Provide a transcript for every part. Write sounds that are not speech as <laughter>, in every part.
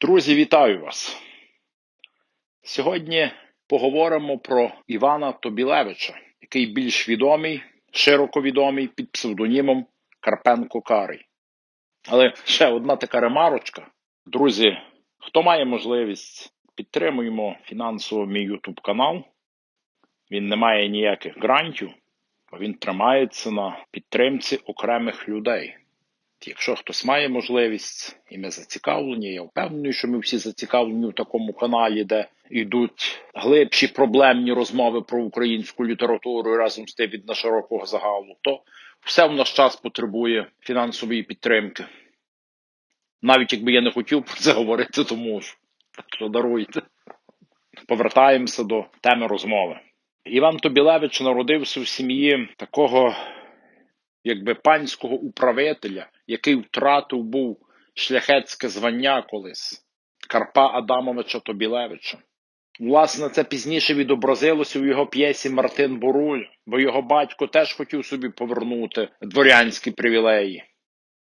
Друзі, вітаю вас! Сьогодні поговоримо про Івана Тобілевича, який більш відомий, широко відомий під псевдонімом Карпенко Карий. Але ще одна така ремарочка. Друзі, хто має можливість, підтримуємо фінансово мій YouTube канал. Він не має ніяких грантів, а він тримається на підтримці окремих людей. Якщо хтось має можливість і ми зацікавлені, я впевнений, що ми всі зацікавлені в такому каналі, де йдуть глибші проблемні розмови про українську літературу і разом з тим від на широкого загалу, то все в наш час потребує фінансової підтримки. Навіть якби я не хотів про це говорити, то можу. Так що даруйте. Повертаємося до теми розмови. Іван Тобілевич народився в сім'ї такого якби панського управителя, який втратив був шляхетське звання колись Карпа Адамовича Тобілевича. Власне, це пізніше відобразилося в його п'єсі Мартин Буруль, бо його батько теж хотів собі повернути дворянські привілеї.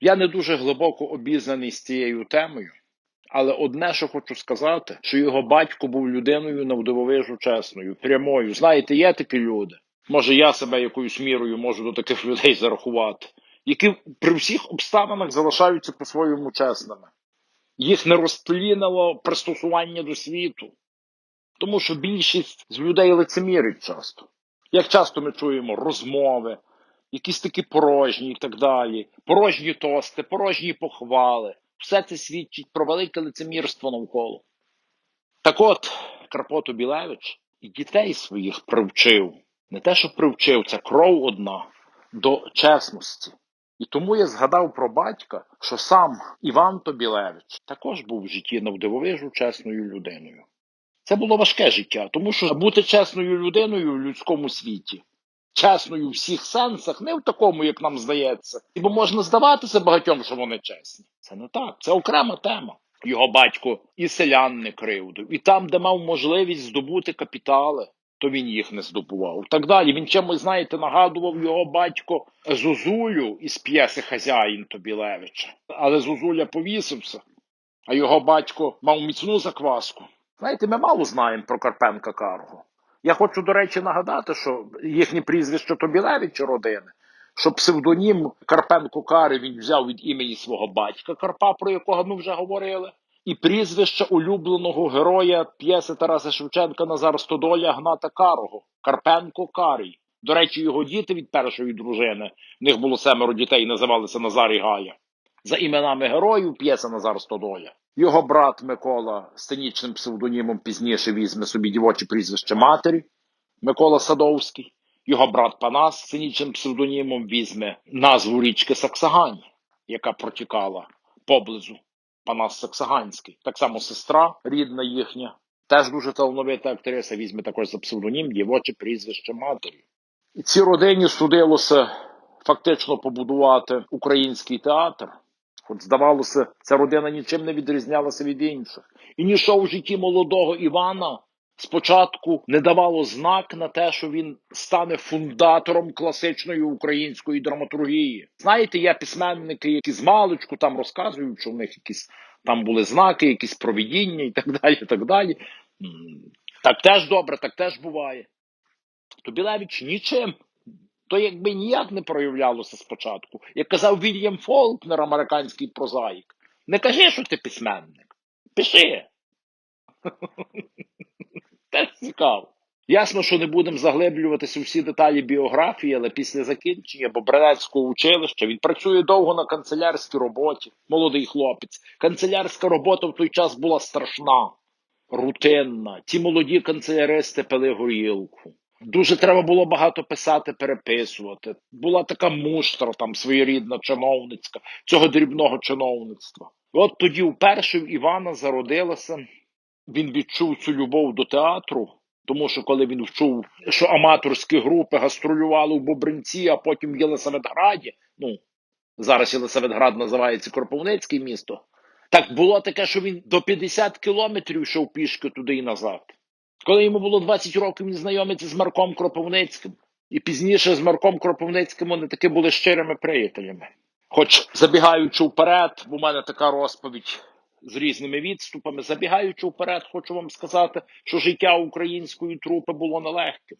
Я не дуже глибоко обізнаний з цією темою, але одне, що хочу сказати, що його батько був людиною навдивовижу чесною, прямою. Знаєте, є такі люди. Може, я себе якоюсь мірою можу до таких людей зарахувати, які при всіх обставинах залишаються по-своєму чесними. Їх не розтлінило пристосування до світу, тому що більшість з людей лицемірить часто. Як часто ми чуємо розмови, якісь такі порожні і так далі, порожні тости, порожні похвали. Все це свідчить про велике лицемірство навколо. Так от, Карпо Білевич і дітей своїх привчив не те, що привчив, це кров одна до чесності. І тому я згадав про батька, що сам Іван Тобілевич також був в житті навдивовижу чесною людиною. Це було важке життя, тому що бути чесною людиною в людському світі, чесною в всіх сенсах, не в такому, як нам здається, бо можна здаватися багатьом, що вони чесні. Це не так, це окрема тема. Його батько і селян не кривдив, і там, де мав можливість здобути капітали, то він їх не здобував. Так далі. Він чимось, знаєте, нагадував його батько Зозулю із п'єси Хазяїн Тобілевича. Але Зозуля повісився, а його батько мав міцну закваску. Знаєте, ми мало знаємо про Карпенка Карго. Я хочу, до речі, нагадати, що їхнє прізвище Тобілевич родини, що псевдонім Карпенко Кари він взяв від імені свого батька Карпа, про якого ми вже говорили і прізвище улюбленого героя п'єси Тараса Шевченка Назар Стодоля Гната Карого Карпенко Карій. До речі, його діти від першої дружини, в них було семеро дітей, називалися Назар і Гая. За іменами героїв п'єса Назар Стодоля. Його брат Микола сценічним псевдонімом пізніше візьме собі дівоче прізвище матері Микола Садовський. Його брат Панас сценічним псевдонімом візьме назву річки Саксагань, яка протікала поблизу Панас Саксаганський. Так само сестра рідна їхня, теж дуже талановита актриса, візьме також за псевдонім дівоче прізвище матері. І цій родині судилося фактично побудувати український театр. От, здавалося, ця родина нічим не відрізнялася від інших. І нічого в житті молодого Івана спочатку не давало знак на те, що він стане фундатором класичної української драматургії. Знаєте, є письменники, які з маличку там розказують, що в них якісь там були знаки, якісь провідіння і так далі. Так далі. Так теж добре, так теж буває. То Білевич нічим. То якби ніяк не проявлялося спочатку. Як казав Вільям Фолкнер, американський прозаїк, не кажи, що ти письменник. Пиши. <laughs> Теж цікаво. Ясно, що не будемо заглиблюватися у всі деталі біографії, але після закінчення Бобринецького училища він працює довго на канцелярській роботі, молодий хлопець. Канцелярська робота в той час була страшна, рутинна. Ті молоді канцеляристи пили горілку. Дуже треба було багато писати, переписувати. Була така муштра, там своєрідна чиновницька, цього дрібного чиновництва. І от тоді вперше в Івана зародилася він відчув цю любов до театру, тому що коли він вчув, що аматорські групи гастролювали в Бобринці, а потім в Єлисаветграді, ну зараз Єлисаветград називається Кропивницьке місто. Так було таке, що він до 50 кілометрів йшов пішки туди і назад. Коли йому було 20 років, він знайомиться з Марком Кропивницьким. І пізніше з Марком Кропивницьким вони таки були щирими приятелями. Хоч забігаючи вперед, у мене така розповідь з різними відступами. Забігаючи вперед, хочу вам сказати, що життя української трупи було нелегким.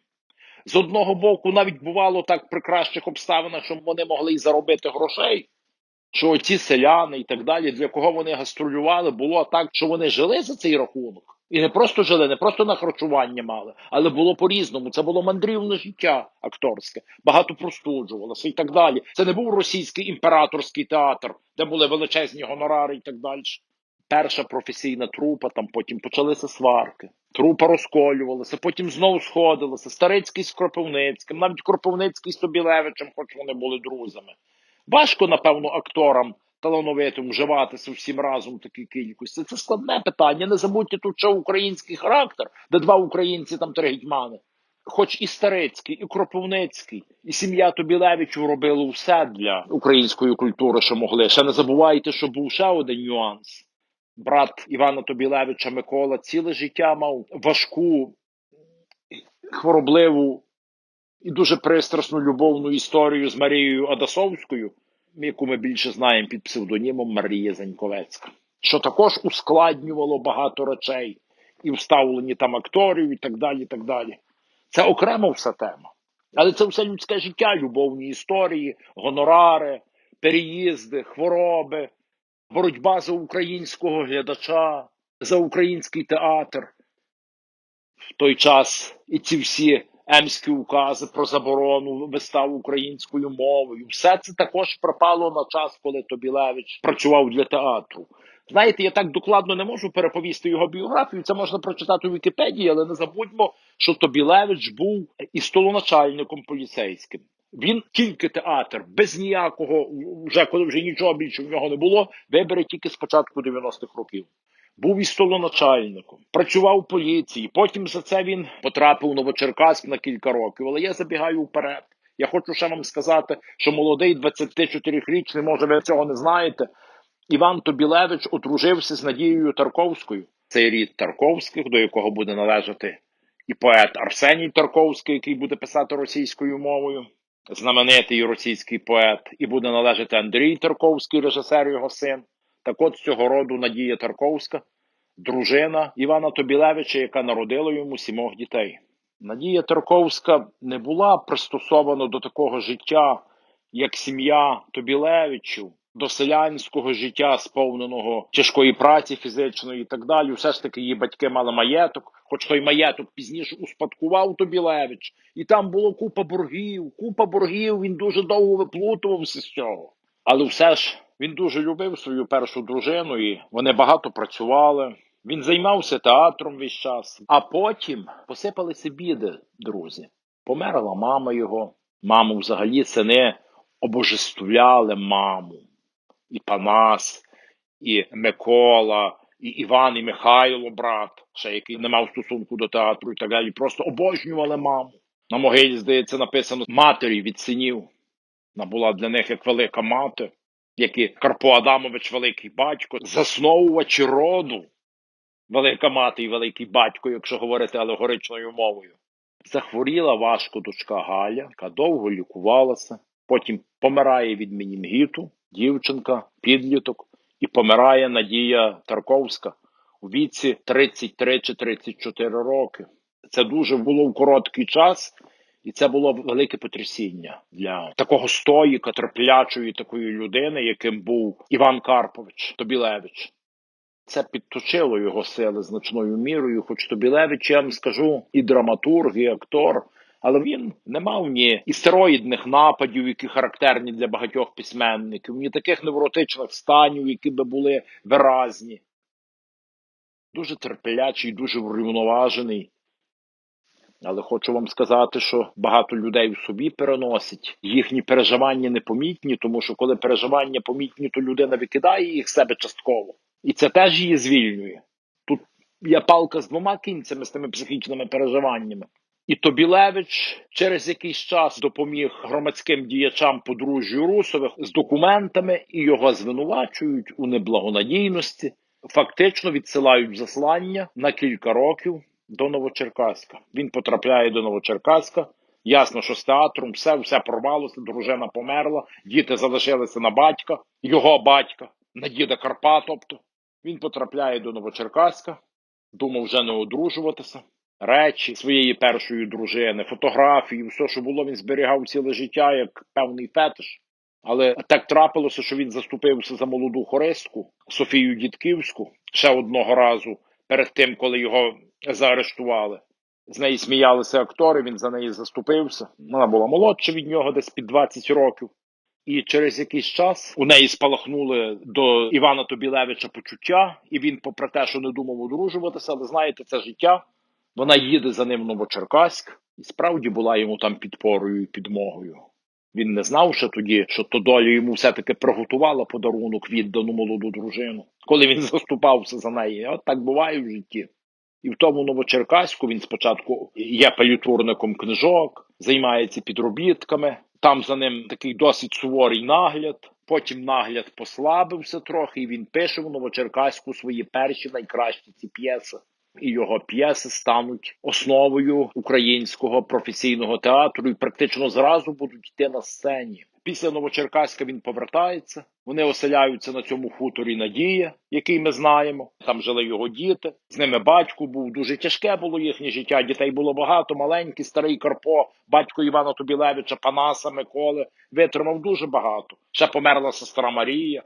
З одного боку, навіть бувало так при кращих обставинах, щоб вони могли й заробити грошей, що ці селяни і так далі, для кого вони гастролювали, було так, що вони жили за цей рахунок. І не просто жили, не просто на харчування мали, але було по-різному. Це було мандрівне життя акторське, багато простуджувалося і так далі. Це не був російський імператорський театр, де були величезні гонорари і так далі. Перша професійна трупа, там потім почалися сварки. Трупа розколювалася, потім знову сходилася. Старицький з Кропивницьким, навіть Кропивницький з Тобілевичем, хоч вони були друзями. Важко, напевно, акторам талановитим вживатися всім разом в такій кількості. Це складне питання. Не забудьте тут ще український характер, де два українці, там три гетьмани. Хоч і Старицький, і Кропивницький, і сім'я Тобілевичів робили все для української культури, що могли. Ще не забувайте, що був ще один нюанс. Брат Івана Тобілевича Микола ціле життя мав важку, хворобливу і дуже пристрасну любовну історію з Марією Адасовською, яку ми більше знаємо під псевдонімом Марія Заньковецька, що також ускладнювало багато речей і вставлені там акторів, і так далі. і так далі. Це окремо вся тема. Але це все людське життя, любовні історії, гонорари, переїзди, хвороби, боротьба за українського глядача, за український театр. В той час і ці всі емські укази про заборону вистав українською мовою. Все це також пропало на час, коли Тобілевич працював для театру. Знаєте, я так докладно не можу переповісти його біографію. Це можна прочитати у Вікіпедії, але не забудьмо, що Тобілевич був і столоначальником поліцейським. Він тільки театр, без ніякого, вже коли вже нічого більше в нього не було, вибере тільки з початку 90-х років. Був і столоначальником, працював в поліції. Потім за це він потрапив у Новочеркаськ на кілька років. Але я забігаю вперед. Я хочу ще вам сказати, що молодий 24-річний, може, ви цього не знаєте. Іван Тобілевич одружився з Надією Тарковською. Цей рід Тарковських, до якого буде належати і поет Арсеній Тарковський, який буде писати російською мовою, знаменитий російський поет, і буде належати Андрій Тарковський, режисер його син. Так от з цього роду Надія Тарковська, дружина Івана Тобілевича, яка народила йому сімох дітей. Надія Тарковська не була пристосована до такого життя, як сім'я Тобілевичів, до селянського життя, сповненого тяжкої праці фізичної і так далі. Все ж таки її батьки мали маєток, хоч той маєток пізніше успадкував Тобілевич, і там було купа боргів, купа боргів. Він дуже довго виплутувався з цього. Але все ж він дуже любив свою першу дружину, і вони багато працювали. Він займався театром весь час, а потім посипалися біди, друзі. Померла мама його. Маму взагалі сини обожествляли маму. І Панас, і Микола, і Іван, і Михайло, брат, ще який не мав стосунку до театру і так далі. Просто обожнювали маму. На могилі, здається, написано матері від синів. Вона була для них як велика мати, як і Карпо Адамович, великий батько, засновувачі роду, велика мати і великий батько, якщо говорити алегоричною мовою. Захворіла важко дочка Галя, яка довго лікувалася, потім помирає від менінгіту, дівчинка, підліток, і помирає Надія Тарковська у віці 33 чи 34 роки. Це дуже було в короткий час. І це було велике потрясіння для такого стоїка, терплячої такої людини, яким був Іван Карпович Тобілевич. Це підточило його сили значною мірою, хоч Тобілевич, я вам скажу, і драматург, і актор, але він не мав ні істероїдних нападів, які характерні для багатьох письменників, ні таких невротичних станів, які би були виразні. Дуже терплячий, дуже врівноважений. Але хочу вам сказати, що багато людей в собі переносить. Їхні переживання непомітні, тому що коли переживання помітні, то людина викидає їх себе частково. І це теж її звільнює. Тут є палка з двома кінцями з тими психічними переживаннями. І Тобілевич через якийсь час допоміг громадським діячам подружжю Русових з документами і його звинувачують у неблагонадійності, фактично відсилають заслання на кілька років до Новочеркаська. Він потрапляє до Новочеркаська. Ясно, що з театром все все порвалося, дружина померла, діти залишилися на батька, його батька, на діда Карпа, тобто Він потрапляє до Новочеркаська, думав вже не одружуватися. Речі своєї першої дружини, фотографії, все, що було, він зберігав ціле життя як певний фетиш. Але так трапилося, що він заступився за молоду хористку Софію Дідківську ще одного разу перед тим, коли його заарештували. З неї сміялися актори, він за неї заступився. Вона була молодша від нього, десь під 20 років. І через якийсь час у неї спалахнули до Івана Тобілевича почуття, і він, попри те, що не думав одружуватися, але знаєте, це життя. Вона їде за ним в Новочеркаськ, і справді була йому там підпорою і підмогою. Він не знав ще тоді, що то доля йому все-таки приготувала подарунок віддану молоду дружину, коли він <laughs> заступався за неї. От так буває в житті. І в тому Новочеркаську він спочатку є палітурником книжок, займається підробітками. Там за ним такий досить суворий нагляд. Потім нагляд послабився трохи, і він пише в Новочеркаську свої перші найкращі ці п'єси. І його п'єси стануть основою українського професійного театру і практично зразу будуть йти на сцені. Після Новочеркаська він повертається. Вони оселяються на цьому хуторі Надія, який ми знаємо. Там жили його діти. З ними батько був дуже тяжке було їхнє життя. Дітей було багато, маленький, старий Карпо, батько Івана Тобілевича, Панаса Миколи витримав дуже багато. Ще померла сестра Марія.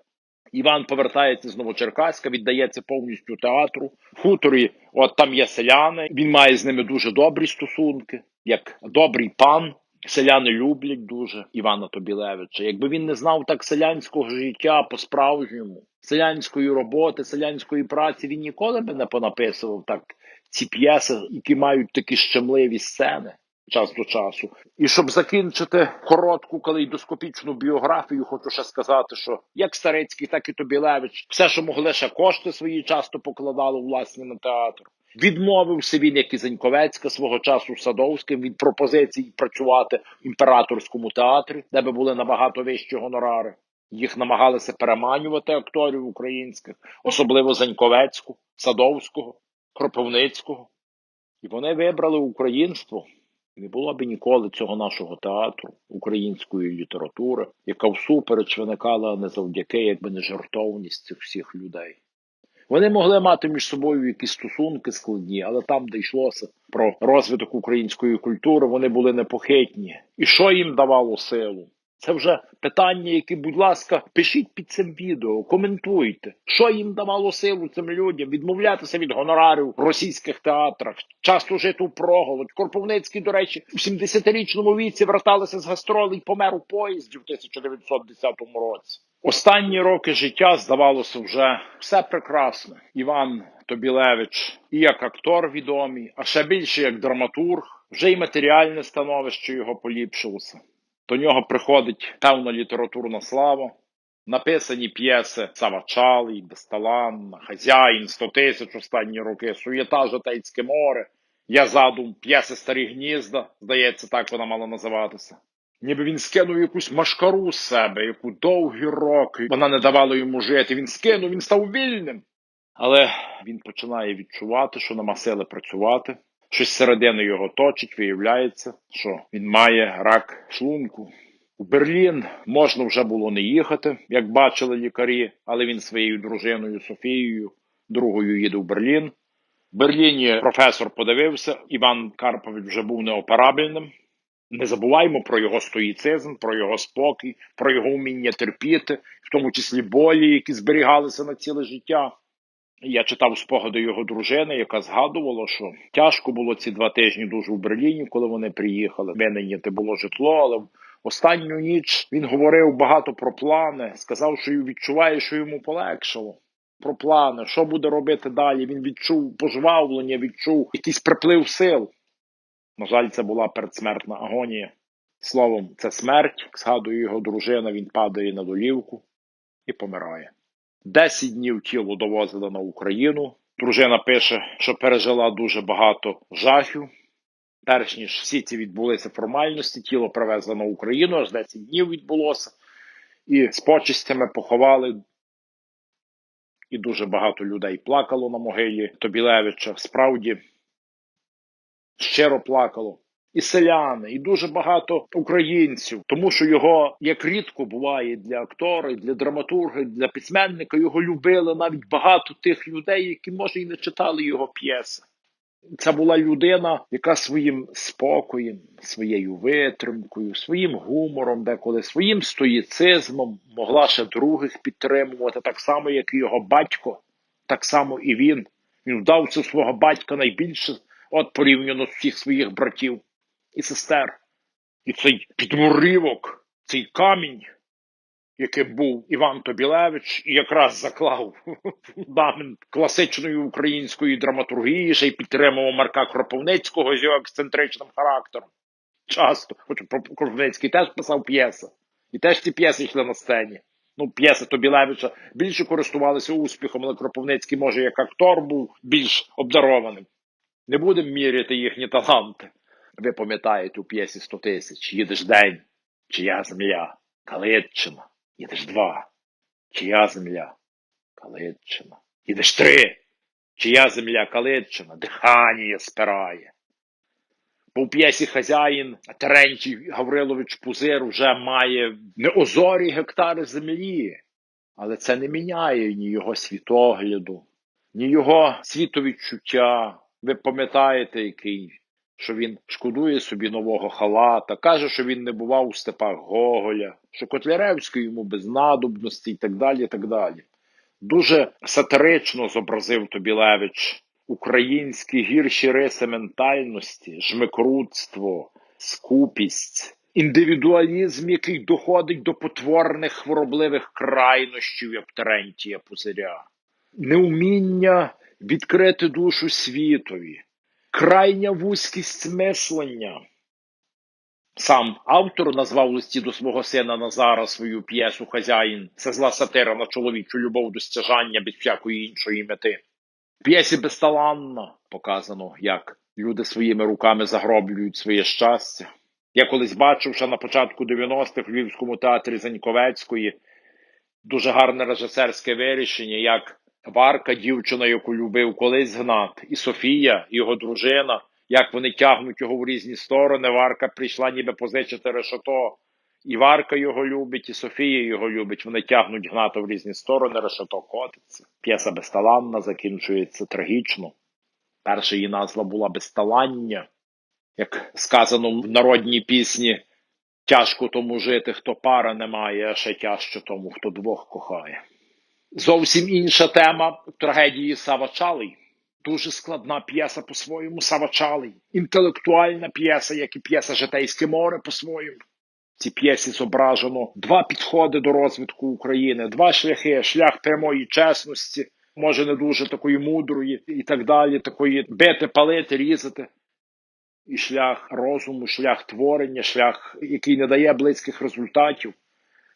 Іван повертається з Новочеркаська, віддається повністю театру. Хуторі, от там є селяни. Він має з ними дуже добрі стосунки, як добрий пан. Селяни люблять дуже Івана Тобілевича. Якби він не знав так селянського життя по-справжньому, селянської роботи, селянської праці, він ніколи би не понаписував так ці п'єси, які мають такі щемливі сцени час до часу. І щоб закінчити коротку калейдоскопічну біографію, хочу ще сказати, що як Старицький, так і Тобілевич, все, що могли ще кошти свої часто покладали власне на театр. Відмовився він, як і Заньковецька свого часу Садовським, від пропозицій працювати в імператорському театрі, де би були набагато вищі гонорари. Їх намагалися переманювати акторів українських, особливо Заньковецьку, Садовського, Кропивницького. І вони вибрали українство. Не було б ніколи цього нашого театру, української літератури, яка всупереч виникала не завдяки, якби не жартовність цих всіх людей. Вони могли мати між собою якісь стосунки складні, але там, де йшлося про розвиток української культури, вони були непохитні. І що їм давало силу? Це вже питання, які, будь ласка, пишіть під цим відео, коментуйте, що їм давало силу цим людям відмовлятися від гонорарів в російських театрах, часто жити у проголодь. Корповницький, до речі, у 70-річному віці верталися з гастролей і помер у поїзді в 1910 році. Останні роки життя здавалося вже все прекрасно. Іван Тобілевич і як актор відомий, а ще більше як драматург, вже й матеріальне становище його поліпшилося. До нього приходить певна літературна слава, написані п'єси Савачалий, Бесталанна, Хазяїн, Сто тисяч останні роки, Суєта Житейське море, Я задум, п'єси Старі гнізда, здається, так вона мала називатися. Ніби він скинув якусь машкару з себе, яку довгі роки вона не давала йому жити. Він скинув, він став вільним. Але він починає відчувати, що нема сили працювати. Щось середини його точить, виявляється, що він має рак шлунку. У Берлін можна вже було не їхати, як бачили лікарі, але він своєю дружиною Софією, другою їде в Берлін. В Берліні професор подивився, Іван Карпович вже був неоперабельним. Не забуваймо про його стоїцизм, про його спокій, про його вміння терпіти, в тому числі болі, які зберігалися на ціле життя. Я читав спогади його дружини, яка згадувала, що тяжко було ці два тижні дуже в Берліні, коли вони приїхали. Винайняти було житло, але останню ніч він говорив багато про плани, сказав, що відчуває, що йому полегшало. Про плани, що буде робити далі. Він відчув пожвавлення, відчув якийсь приплив сил. На жаль, це була передсмертна агонія. Словом, це смерть, згадує його дружина, він падає на долівку і помирає. Десять днів тіло довозили на Україну. Дружина пише, що пережила дуже багато жахів. Перш ніж всі ці відбулися формальності, тіло привезли на Україну, аж 10 днів відбулося. І з почистями поховали. І дуже багато людей плакало на могилі Тобілевича. Справді щиро плакало. І селяни, і дуже багато українців, тому що його як рідко буває для актора, для драматурга, для письменника. Його любили навіть багато тих людей, які може і не читали його п'єси. Це була людина, яка своїм спокоєм, своєю витримкою, своїм гумором, деколи своїм стоїцизмом могла ще других підтримувати, так само, як і його батько, так само і він. Він вдався свого батька найбільше, от порівняно з всіх своїх братів і сестер. І цей підмуривок, цей камінь, яким був Іван Тобілевич, і якраз заклав <laughs> фундамент класичної української драматургії, ще й підтримував Марка Кропивницького з його ексцентричним характером. Часто, хоч Кропивницький теж писав п'єси. І теж ці п'єси йшли на сцені. Ну, п'єси Тобілевича більше користувалися успіхом, але Кропивницький, може, як актор був більш обдарованим. Не будемо міряти їхні таланти. Ви пам'ятаєте у п'єсі 100 тисяч, їдеш день, чия земля, Калитчина, їдеш два, чия земля, Калитчина, їдеш три, чия земля, Калитчина, дихання спирає. Бо у п'єсі хазяїн Терентій Гаврилович Пузир вже має неозорі гектари землі, але це не міняє ні його світогляду, ні його світовідчуття. Ви пам'ятаєте, який що він шкодує собі нового халата, каже, що він не бував у степах Гоголя, що Котляревський йому без надобності і так далі. так далі. Дуже сатирично зобразив Тобілевич українські гірші риси ментальності, жмикрутство, скупість, індивідуалізм, який доходить до потворних хворобливих крайнощів, як Терентія Пузиря, неуміння відкрити душу світові крайня вузькість мислення. Сам автор назвав листі до свого сина Назара свою п'єсу Хазяїн. Це зла сатира на чоловічу любов до стяжання без всякої іншої мети. В п'єсі безталанно показано, як люди своїми руками загроблюють своє щастя. Я колись бачив, що на початку 90-х в Львівському театрі Заньковецької дуже гарне режисерське вирішення, як Варка, дівчина, яку любив колись Гнат, і Софія, його дружина, як вони тягнуть його в різні сторони. Варка прийшла ніби позичити решето. І Варка його любить, і Софія його любить. Вони тягнуть Гната в різні сторони, решето котиться. П'єса безталанна закінчується трагічно. Перша її назва була безталання, як сказано в народній пісні. Тяжко тому жити, хто пара не має, а ще тяжче тому, хто двох кохає. Зовсім інша тема трагедії Савачалий. Дуже складна п'єса по-своєму Савачалий. Інтелектуальна п'єса, як і п'єса Житейське море по-своєму. В цій п'єсі зображено два підходи до розвитку України, два шляхи: шлях прямої чесності, може не дуже такої мудрої і так далі, такої бити, палити, різати. І шлях розуму, шлях творення, шлях, який не дає близьких результатів.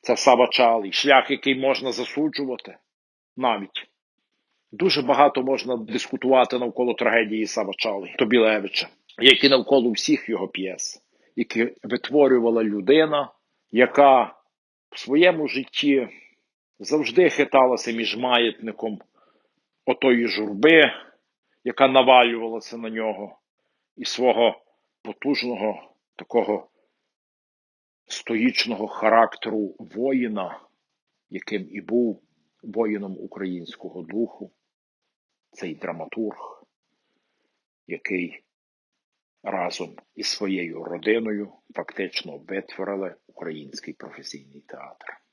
Це Савачалий, шлях, який можна засуджувати навіть. Дуже багато можна дискутувати навколо трагедії Савачали Тобілевича, як і навколо всіх його п'єс, які витворювала людина, яка в своєму житті завжди хиталася між маятником отої журби, яка навалювалася на нього, і свого потужного такого стоїчного характеру воїна, яким і був воїном українського духу, цей драматург, який разом із своєю родиною фактично витворили український професійний театр.